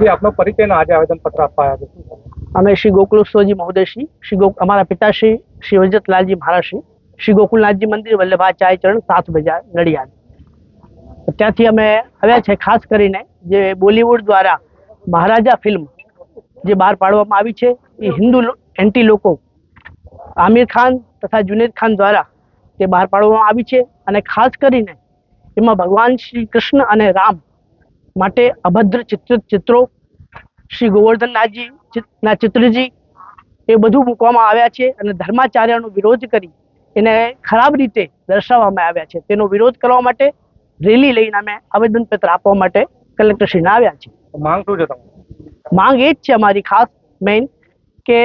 જે આપનો પરિચયનો આજે આવેદનપત્ર આપવા આવ્યા છે અમે શ્રી ગોકુલેશ્વરજી મહોદયશ્રી, શ્રી ગો અમારા પિતાશ્રી શ્રી વજતલાલજી મહારાજશ્રી, શ્રી ગોકુલનાથજી મંદિર વલ્લભાચાર્ય ચરણ સાત બજાર નડિયાદ. ત્યાંથી અમે આવ્યા છે ખાસ કરીને જે બોલિવૂડ દ્વારા મહારાજા ફિલ્મ જે બહાર પાડવામાં આવી છે, એ હિન્દુ એન્ટી લોકો આમિર ખાન તથા જુનેદ ખાન દ્વારા તે બહાર પાડવામાં આવી છે અને ખાસ કરીને એમાં ભગવાન શ્રી કૃષ્ણ અને રામ માટે અભદ્ર ચિત્ર ચિત્રો શ્રી ગોવર્ધનનાથજી ના ચિત્રજી એ બધું મૂકવામાં આવ્યા છે અને ધર્માચાર્યનો વિરોધ કરી એને ખરાબ રીતે દર્શાવવામાં આવ્યા છે. તેનો વિરોધ કરવા માટે રેલી લઈને અમે આવેદનપત્ર આપવા માટે કલેક્ટરશ્રીને આવ્યા છે માંગ શું છે માંગ એ જ છે અમારી ખાસ મેઇન કે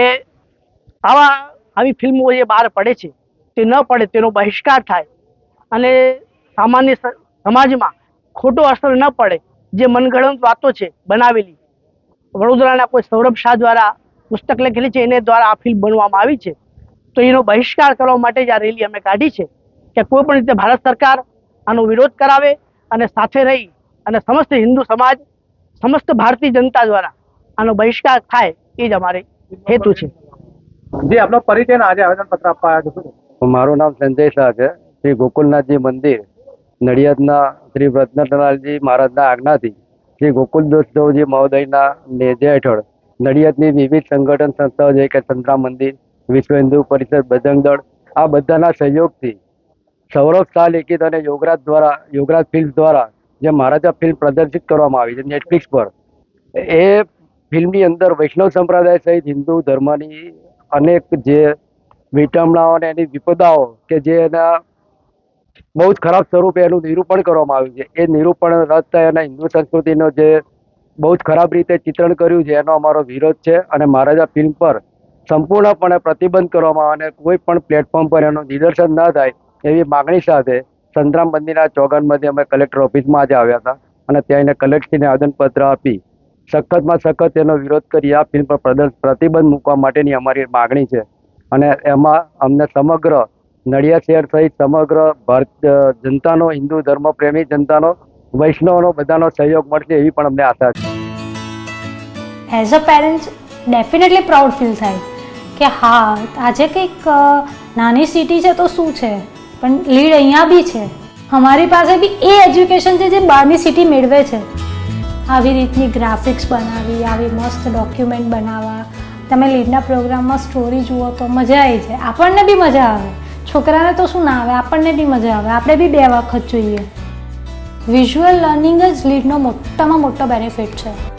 આવા આવી ફિલ્મો જે બહાર પડે છે તે ન પડે તેનો બહિષ્કાર થાય અને સામાન્ય સમાજમાં ખોટો અસર ન પડે. જે મનગઢંત વાતો છે બનાવેલી. વડોદરાના કોઈ સૌરભ શાહ દ્વારા પુસ્તક લખેલી છે એને દ્વારા આ ફિલ્મ બનવામાં આવી છે. તો એનો બહિષ્કાર કરવા માટે જ આ રેલી અમે કાઢી છે કે કોઈ પણ રીતે ભારત સરકાર આનો વિરોધ કરાવે અને સાથે રહી અને સમસ્ત હિન્દુ સમાજ સમસ્ત ભારતીય જનતા દ્વારા આનો બહિષ્કાર થાય એ જ અમારે હેતુ છે. જે આપનો પરિચય આજે આવેદનપત્ર આપવા આવ્યા છે? મારું નામ સંજય શાહ છે. શ્રી ગોકુલનાથજી મંદિર. નડિયાદના શ્રી વ્રતનાથલાલજી મહારાજના આજ્ઞાથી શ્રી ગોકુલદાસદેવજી મહોદયના નેજા હેઠળ નડિયાદની વિવિધ સંગઠન સંસ્થાઓ જે કે સંતરા મંદિર, વિશ્વ હિન્દુ પરિષદ, બજરંગ દળ, આ બધાના સહયોગથી સૌરભ શાહ લિખિત અને યોગરાજ દ્વારા, યોગરાજ ફિલ્મ દ્વારા જે મહારાજા ફિલ્મ પ્રદર્શિત કરવામાં આવી છે, નેટફ્લિક્સ પર. એ ફિલ્મની અંદર વૈષ્ણવ સંપ્રદાય સહિત હિન્દુ ધર્મની અનેક જે વિટમણાઓ અને એની વિપદાઓ કે જે એના બહુ જ ખરાબ સ્વરૂપે એનું નિરૂપણ કરવામાં આવ્યું છે. એ નિરૂપણ રદ થાય અને હિન્દુ સંસ્કૃતિનો જે બહુ જ ખરાબ રીતે ચિત્રણ કર્યું છે, એનો અમારો વિરોધ છે અને મહારાજા ફિલ્મ પર સંપૂર્ણપણે પ્રતિબંધ કરવામાં આવે અને કોઈ પણ પ્લેટફોર્મ પર એનું નિદર્શન ન થાય એવી માગણી સાથે સંતરામ મંદિરના ચોગાનમાંથી અમે કલેક્ટર ઓફિસમાં આજે આવ્યા હતા અને ત્યાં એને કલેક્ટરને આવેદનપત્ર આપી સખતમાં સખત એનો વિરોધ કરી આ ફિલ્મ પર પ્રદર્શન પ્રતિબંધ મૂકવા માટેની અમારી માગણી છે. અને એમાં અમને સમગ્ર નડિયાદ શહેર સહિત સમગ્ર ભારત જનતાનો, હિન્દુ ધર્મ પ્રેમી જનતાનો, વૈષ્ણવનો બધાનો સહયોગ મળશે એવી પણ અમને આશા છે. As a parents definitely proud feel થાય કે હા, આજે કંઈક નાની સિટી છે તો શું છે? પણ લીડ અહીંયા બી છે. અમારી પાસે બી એ એજ્યુકેશન છે જે બહારની સિટી મેળવે છે. આવી રીતની ગ્રાફિક્સ બનાવી, આવી મસ્ત ડોક્યુમેન્ટ બનાવવા. તમે લીડના પ્રોગ્રામમાં સ્ટોરી જુઓ તો મજા આવી જાય. આપણને બી મજા આવે. છોકરાને તો શું ના આવે? આપણને બી મજા આવે. આપણે બી બે વખત જોઈએ. વિઝ્યુઅલ લર્નિંગ જ લીડનો મોટામાં મોટો બેનિફિટ છે.